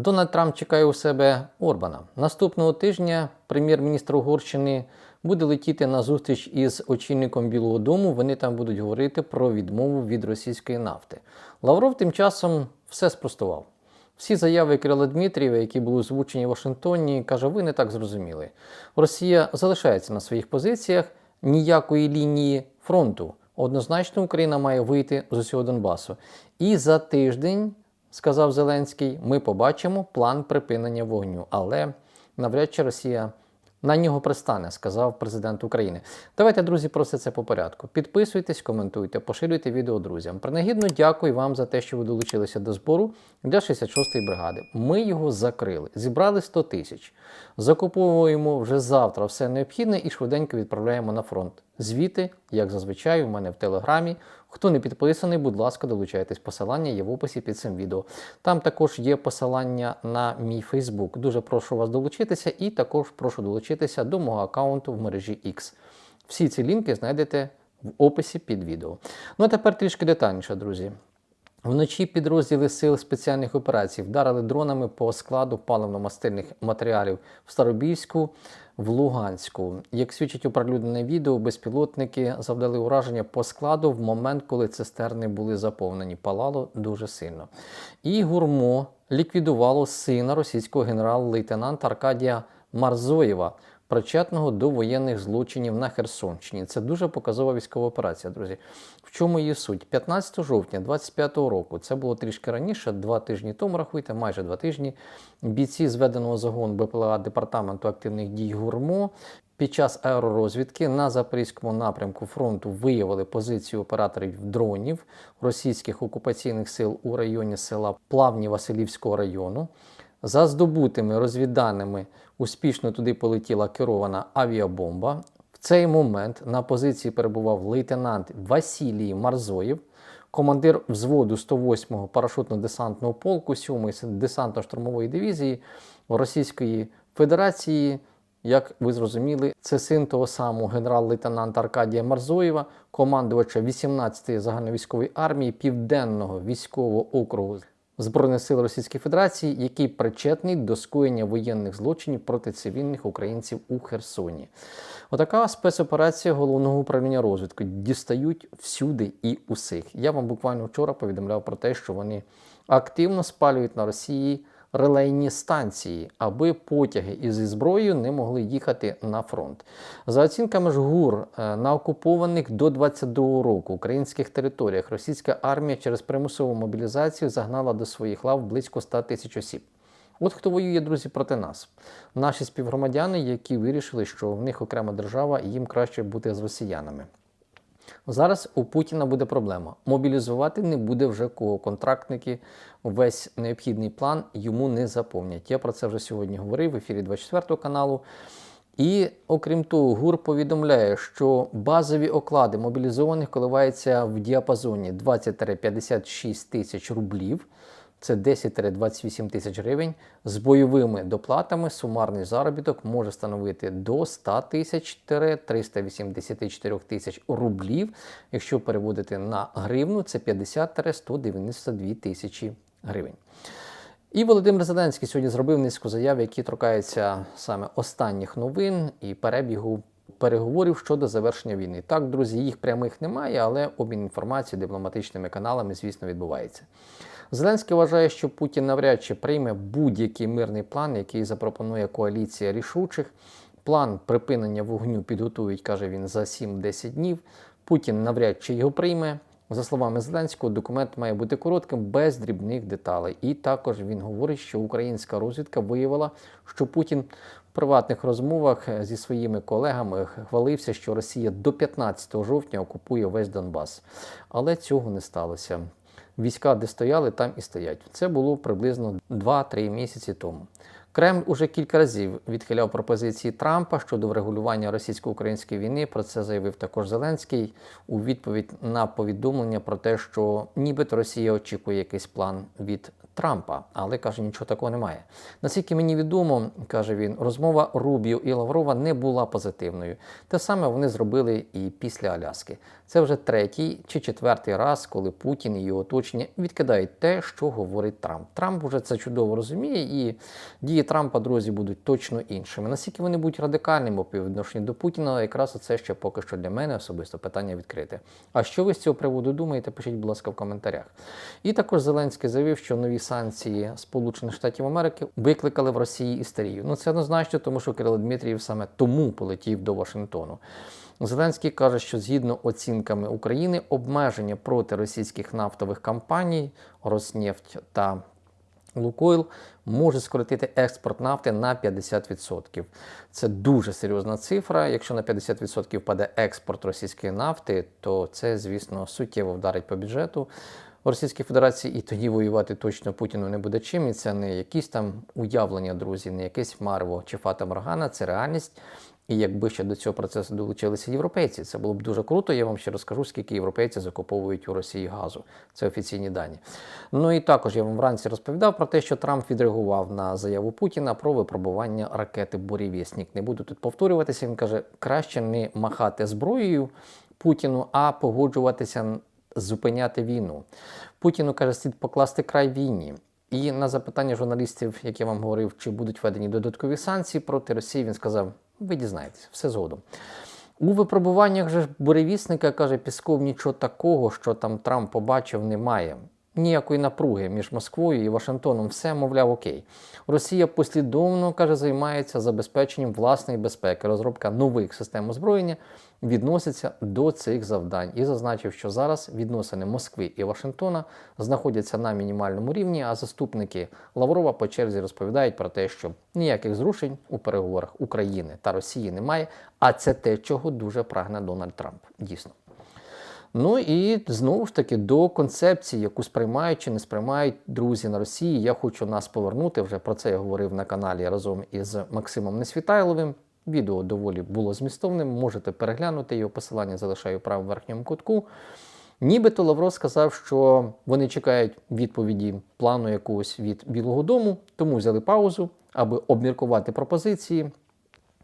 Дональд Трамп чекає у себе Орбана. Наступного тижня прем'єр-міністр Угорщини буде летіти на зустріч із очільником Білого Дому. Вони там будуть говорити про відмову від російської нафти. Лавров тим часом все спростував. Всі заяви Кирила Дмитрієва, які були озвучені в Вашингтоні, каже, ви не так зрозуміли. Росія залишається на своїх позиціях ніякої лінії фронту. Однозначно, Україна має вийти з усього Донбасу. І за тиждень, сказав Зеленський, ми побачимо план припинення вогню. Але навряд чи Росія на нього пристане, сказав президент України. Давайте, друзі, про все це по порядку. Підписуйтесь, коментуйте, поширюйте відео друзям. Принагідно дякую вам за те, що ви долучилися до збору для 66-ї бригади. Ми його закрили, зібрали 100 тисяч. Закуповуємо вже завтра все необхідне і швиденько відправляємо на фронт. Звіти, як зазвичай, у мене в телеграмі. Хто не підписаний, будь ласка, долучайтесь. Посилання є в описі під цим відео. Там також є посилання на мій Фейсбук. Дуже прошу вас долучитися, і також прошу долучитися до мого аккаунту в мережі X. Всі ці лінки знайдете в описі під відео. Ну а тепер трішки детальніше, друзі. Вночі підрозділи Сил спеціальних операцій вдарили дронами по складу паливно-мастильних матеріалів в Старобільську, в Луганську. Як свідчить оприлюднене відео, безпілотники завдали ураження по складу в момент, коли цистерни були заповнені. Палало дуже сильно. І гурмо ліквідувало сина російського генерал-лейтенанта Аркадія Марзоєва, причетного до воєнних злочинів на Херсонщині. Це дуже показова військова операція, друзі. В чому її суть? 15 жовтня 25-го року, це було трішки раніше, два тижні тому, рахуйте, майже два тижні. Бійці зведеного загону БПЛА Департаменту активних дій ГУРМО під час аеророзвідки на запорізькому напрямку фронту виявили позицію операторів дронів російських окупаційних сил у районі села Плавні Василівського району. За здобутими розвідданими успішно туди полетіла керована авіабомба. В цей момент на позиції перебував лейтенант Василій Марзоєв, командир взводу 108-го парашутно-десантного полку 7-ї десантно-штурмової дивізії Російської Федерації. Як ви зрозуміли, це син того самого генерал-лейтенанта Аркадія Марзоєва, командувача 18-ї загальновійськової армії Південного військового округу Збройних сил Російської Федерації, який причетний до скоєння воєнних злочинів проти цивільних українців у Херсоні. Отака спецоперація головного управління розвідки дістають всюди і усіх. Я вам буквально вчора повідомляв про те, що вони активно спалюють на Росії релейні станції, аби потяги із зброєю не могли їхати на фронт. За оцінками ж ГУР е, на окупованих до 22 року українських територіях російська армія через примусову мобілізацію загнала до своїх лав близько 100 тисяч осіб. От хто воює, друзі, проти нас. Наші співгромадяни, які вирішили, що в них окрема держава і їм краще бути з росіянами. Зараз у Путіна буде проблема. Мобілізувати не буде вже кого. Контрактники весь необхідний план йому не заповнять. Я про це вже сьогодні говорив в ефірі 24 каналу. І окрім того, ГУР повідомляє, що базові оклади мобілізованих коливаються в діапазоні 20-56 тисяч рублів. Це 10-28 тисяч гривень. З бойовими доплатами сумарний заробіток може становити до 100 тисяч 384 тисяч рублів. Якщо переводити на гривну, це 50-192 тисячі гривень. І Володимир Зеленський сьогодні зробив низку заяв, які торкаються саме останніх новин і перебігу переговорів щодо завершення війни. Так, друзі, їх прямих немає, але обмін інформацією дипломатичними каналами, звісно, відбувається. Зеленський вважає, що Путін навряд чи прийме будь-який мирний план, який запропонує коаліція рішучих. План припинення вогню підготують, каже він, за 7-10 днів. Путін навряд чи його прийме. За словами Зеленського, документ має бути коротким, без дрібних деталей. І також він говорить, що українська розвідка виявила, що Путін приватних розмовах зі своїми колегами хвалився, що Росія до 15 жовтня окупує весь Донбас. Але цього не сталося. Війська, де стояли, там і стоять. Це було приблизно 2-3 місяці тому. Кремль уже кілька разів відхиляв пропозиції Трампа щодо врегулювання російсько-української війни. Про це заявив також Зеленський у відповідь на повідомлення про те, що нібито Росія очікує якийсь план від Трампа, але каже, нічого такого немає. Наскільки мені відомо, каже він, розмова Рубіо і Лаврова не була позитивною. Те саме вони зробили і після Аляски. Це вже третій чи четвертий раз, коли Путін і його оточення відкидають те, що говорить Трамп. Трамп уже це чудово розуміє, і дії Трампа, друзі, будуть точно іншими. Наскільки вони будуть радикальними по відношенню до Путіна, якраз це ще поки що для мене особисто питання відкрите. А що ви з цього приводу думаєте? Пишіть, будь ласка, в коментарях. І також Зеленський заявив, що нові санкції Сполучених Штатів Америки викликали в Росії істерію. Ну це однозначно, тому що Кирило Дмитрієв саме тому полетів до Вашингтону. Зеленський каже, що згідно оцінками України обмеження проти російських нафтових компаній Роснефть та Лукойл може скоротити експорт нафти на 50%. Це дуже серйозна цифра. Якщо на 50% паде експорт російської нафти, то це, звісно, суттєво вдарить по бюджету. Російської Федерації і тоді воювати точно Путіну не буде чим. І це не якісь там уявлення, друзі, не якесь марво чи фата Моргана, це реальність. І якби ще до цього процесу долучилися європейці, це було б дуже круто. Я вам ще розкажу, скільки європейці закуповують у Росії газу. Це офіційні дані. Ну і також я вам вранці розповідав про те, що Трамп відреагував на заяву Путіна про випробування ракети Бурєвєснік. Не буду тут повторюватися. Він каже, краще не махати зброєю Путіну, а погоджуватися зупиняти війну. Путіну каже, слід покласти край війні. І на запитання журналістів, як я вам говорив, чи будуть введені додаткові санкції проти Росії, він сказав: ви дізнаєтесь, все згодом. У випробуваннях же буревісника каже Пісков, нічого такого, що там Трамп побачив, немає. Ніякої напруги між Москвою і Вашингтоном, все, мовляв, окей. Росія послідовно каже, займається забезпеченням власної безпеки. Розробка нових систем озброєння відноситься до цих завдань і зазначив, що зараз відносини Москви і Вашингтона знаходяться на мінімальному рівні. А заступники Лаврова по черзі розповідають про те, що ніяких зрушень у переговорах України та Росії немає. А це те, чого дуже прагне Дональд Трамп. Дійсно. Ну і знову ж таки до концепції, яку сприймають чи не сприймають друзі на Росії. Я хочу нас повернути. Вже про це я говорив на каналі разом із Максимом Несвітайловим. Відео доволі було змістовним. Можете переглянути його посилання, залишаю в правому верхньому кутку. Нібито Лавров сказав, що вони чекають відповіді плану якогось від Білого Дому, тому взяли паузу, аби обміркувати пропозиції.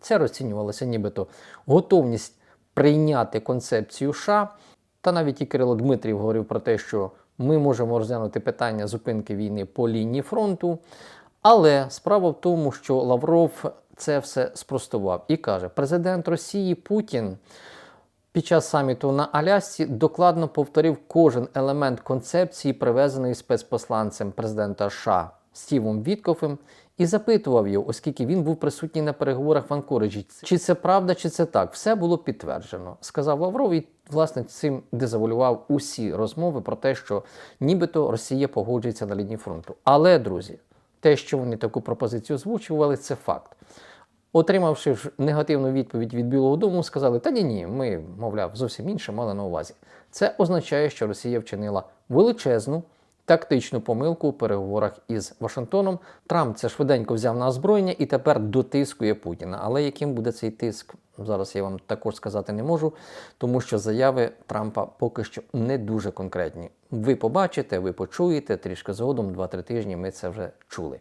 Це розцінювалося нібито готовність прийняти концепцію США. Та навіть і Кирило Дмитрів говорив про те, що ми можемо розглянути питання зупинки війни по лінії фронту. Але справа в тому, що Лавров це все спростував і каже: президент Росії Путін під час саміту на Алясці докладно повторив кожен елемент концепції, привезеної спецпосланцем президента США Стівом Віткофем, і запитував його, оскільки він був присутній на переговорах в Анкориджі, чи це правда, чи це так. Все було підтверджено, сказав Лавров. І власне цим дезавалював усі розмови про те, що нібито Росія погоджується на лінії фронту. Але, друзі, те, що вони таку пропозицію озвучували, це факт. Отримавши ж негативну відповідь від Білого Дому, сказали: Та ні, ні, ми, мовляв, зовсім інше мали на увазі. Це означає, що Росія вчинила величезну тактичну помилку у переговорах із Вашингтоном. Трамп це швиденько взяв на озброєння і тепер дотискує Путіна. Але яким буде цей тиск? Зараз я вам також сказати не можу, тому що заяви Трампа поки що не дуже конкретні. Ви побачите, ви почуєте трішки згодом, 2-3 тижні ми це вже чули.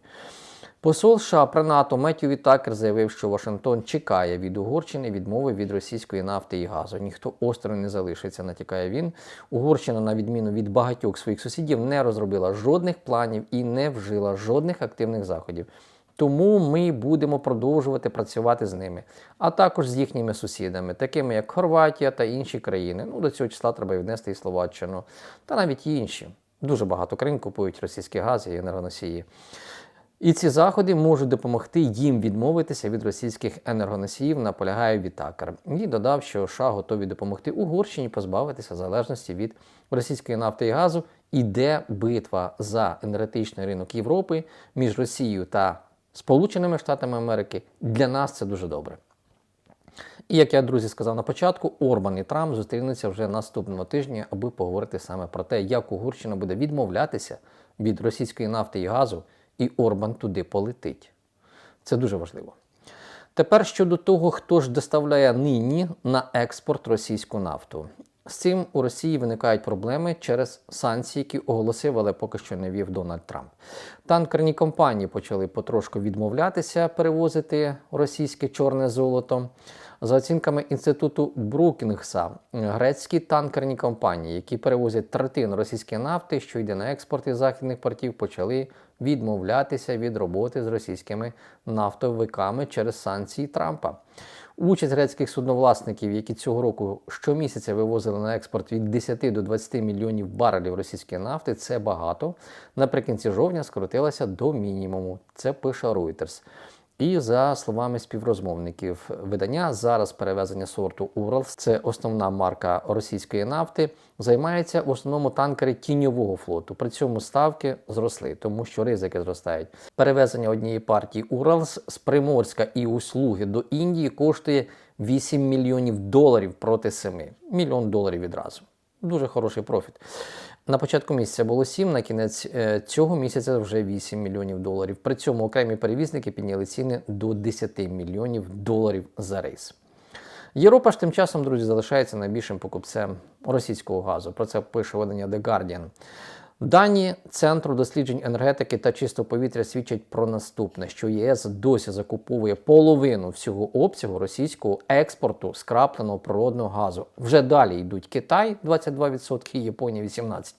Посол США при НАТО Меттю Вітакер заявив, що Вашингтон чекає від Угорщини відмови від російської нафти і газу. Ніхто осторонь не залишиться, натякає він. Угорщина, на відміну від багатьох своїх сусідів, не розробила жодних планів і не вжила жодних активних заходів. Тому ми будемо продовжувати працювати з ними, а також з їхніми сусідами, такими як Хорватія та інші країни. Ну до цього числа треба віднести і Словаччину, та навіть інші. Дуже багато країн купують російський газ і енергоносії. І ці заходи можуть допомогти їм відмовитися від російських енергоносіїв, наполягає Вітакер. І додав, що США готові допомогти Угорщині позбавитися залежності від російської нафти і газу. Іде битва за енергетичний ринок Європи між Росією та Сполученими Штатами Америки. Для нас це дуже добре. І як я, друзі, сказав на початку, Орбан і Трамп зустрінуться вже наступного тижня, аби поговорити саме про те, як Угорщина буде відмовлятися від російської нафти і газу і Орбан туди полетить. Це дуже важливо. Тепер щодо того, хто ж доставляє нині на експорт російську нафту. З цим у Росії виникають проблеми через санкції, які оголосив, але поки що не вів Дональд Трамп. Танкерні компанії почали потрошку відмовлятися перевозити російське чорне золото. За оцінками інституту Брукінгса, грецькі танкерні компанії, які перевозять третину російської нафти, що йде на експорт із західних портів, почали відмовлятися від роботи з російськими нафтовиками через санкції Трампа. Участь грецьких судновласників, які цього року щомісяця вивозили на експорт від 10 до 20 мільйонів барелів російської нафти, це багато. Наприкінці жовтня скоротилася до мінімуму. Це пише Reuters. І за словами співрозмовників видання, зараз перевезення сорту Уралс, це основна марка російської нафти, займаються в основному танкери тіньового флоту. При цьому ставки зросли, тому що ризики зростають. Перевезення однієї партії Уралс з Приморська і услуги до Індії коштує 8 мільйонів доларів проти 7. Мільйон доларів відразу. Дуже хороший профіт. На початку місяця було 7, на кінець е, цього місяця вже 8 мільйонів доларів. При цьому окремі перевізники підняли ціни до 10 мільйонів доларів за рейс. Європа ж тим часом, друзі, залишається найбільшим покупцем російського газу. Про це пише видання The Guardian. Дані Центру досліджень енергетики та чистого повітря свідчать про наступне: що єС досі закуповує половину всього обсягу російського експорту скрапленого природного газу. Вже далі йдуть Китай 22%, Японія 18%.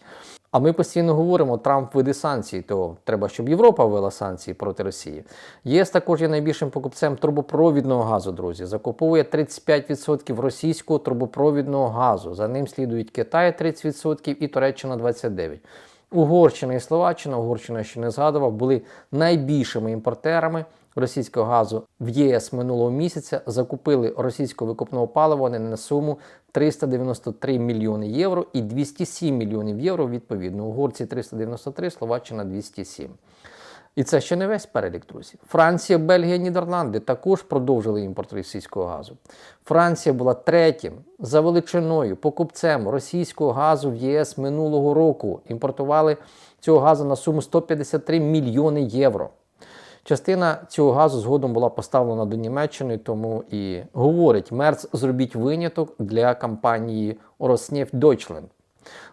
А ми постійно говоримо, Трамп веде санкції, то треба, щоб Європа ввела санкції проти Росії. ЄС також є найбільшим покупцем трубопровідного газу, друзі. Закуповує 35% російського трубопровідного газу. За ним слідують Китай 30% і Туреччина 29%. Угорщина і Словаччина, Угорщина, що не згадував, були найбільшими імпортерами російського газу в ЄС минулого місяця. Закупили російського викопного палива вони на суму 393 мільйони євро і 207 мільйонів євро відповідно. Угорці 393, Словаччина 207. І це ще не весь перелік, друзі. Франція, Бельгія, Нідерланди також продовжили імпорт російського газу. Франція була третім за величиною покупцем російського газу в ЄС минулого року. Імпортували цього газу на суму 153 мільйони євро. Частина цього газу згодом була поставлена до Німеччини, тому і говорить Мерц, зробіть виняток для компанії Rosneft Deutschland.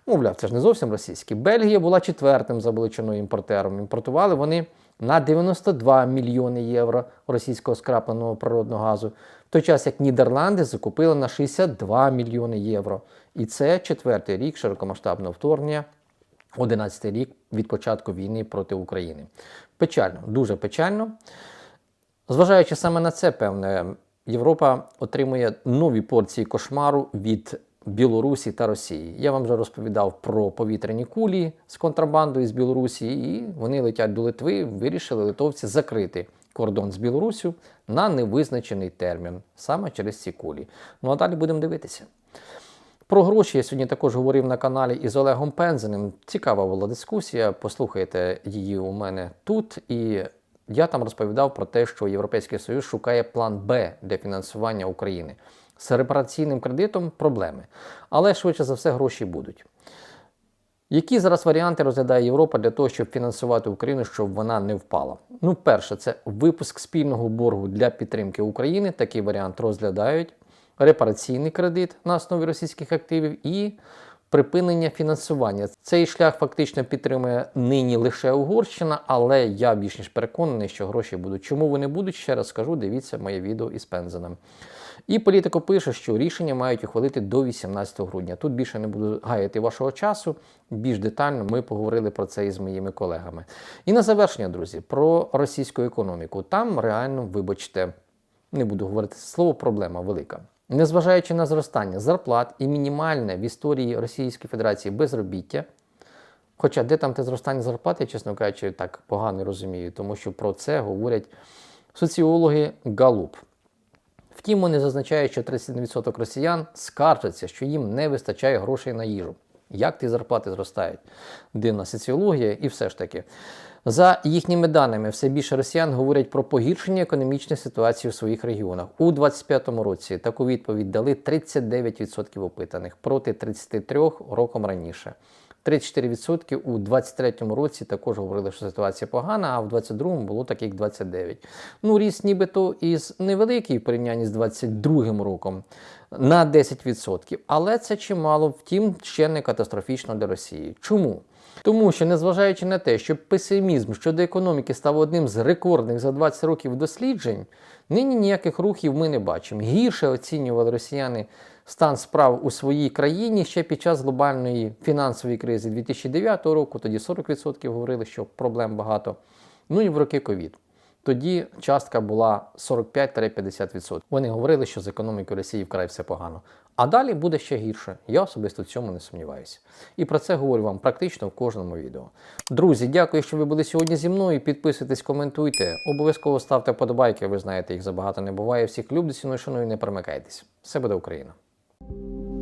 Мовляв, це ж не зовсім російський. Бельгія була четвертим за величиною імпортером. Імпортували вони на 92 мільйони євро російського скрапленого природного газу, в той час як Нідерланди закупили на 62 мільйони євро. І це четвертий рік широкомасштабного вторгнення, 11 рік від початку війни проти України. Печально, дуже печально. Зважаючи саме на це, певне, Європа отримує нові порції кошмару від Білорусі та Росії. Я вам вже розповідав про повітряні кулі з контрабандою з Білорусі, і вони летять до Литви. Вирішили литовці закрити кордон з Білорусю на невизначений термін, саме через ці кулі. Ну а далі будемо дивитися. Про гроші я сьогодні також говорив на каналі із Олегом Пензеним. Цікава була дискусія. Послухайте її у мене тут. І я там розповідав про те, що Європейський Союз шукає план Б для фінансування України. З репараційним кредитом проблеми. Але швидше за все гроші будуть. Які зараз варіанти розглядає Європа для того, щоб фінансувати Україну, щоб вона не впала? Ну, перше, це випуск спільного боргу для підтримки України. Такий варіант розглядають репараційний кредит на основі російських активів і припинення фінансування. Цей шлях фактично підтримує нині лише Угорщина, але я більш ніж переконаний, що гроші будуть. Чому вони будуть? Ще раз скажу, дивіться моє відео із Пензеном. І політико пише, що рішення мають ухвалити до 18 грудня. Тут більше не буду гаяти вашого часу. Більш детально ми поговорили про це із моїми колегами. І на завершення, друзі, про російську економіку. Там реально, вибачте, не буду говорити слово, проблема велика. Незважаючи на зростання зарплат і мінімальне в історії Російської Федерації безробіття. Хоча де там те зростання зарплат, я, чесно кажучи, так погано розумію, тому що про це говорять соціологи Галуп. Втім, вони зазначають, що 31% росіян скаржаться, що їм не вистачає грошей на їжу. Як ті зарплати зростають? Дивна соціологія, і все ж таки. За їхніми даними, все більше росіян говорять про погіршення економічної ситуації у своїх регіонах. У 2025 році таку відповідь дали 39% опитаних проти 33% роком раніше. 34% у 2023 році також говорили, що ситуація погана, а в 2022 було таких 29%. Ну, ріст нібито із невеликий в порівнянні з 2022 роком на 10%. Але це чимало, втім, ще не катастрофічно для Росії. Чому? Тому що, незважаючи на те, що песимізм щодо економіки став одним з рекордних за 20 років досліджень, нині ніяких рухів ми не бачимо. Гірше оцінювали росіяни стан справ у своїй країні ще під час глобальної фінансової кризи 2009 року. Тоді 40% говорили, що проблем багато. Ну і в роки ковід. Тоді частка була 45-50%. Вони говорили, що з економікою Росії вкрай все погано. А далі буде ще гірше. Я особисто в цьому не сумніваюся. І про це говорю вам практично в кожному відео. Друзі, дякую, що ви були сьогодні зі мною. Підписуйтесь, коментуйте. Обов'язково ставте вподобайки, ви знаєте, їх забагато не буває. Всіх люблю, ціную, шаную, не перемикайтесь. Все буде Україна! Thank you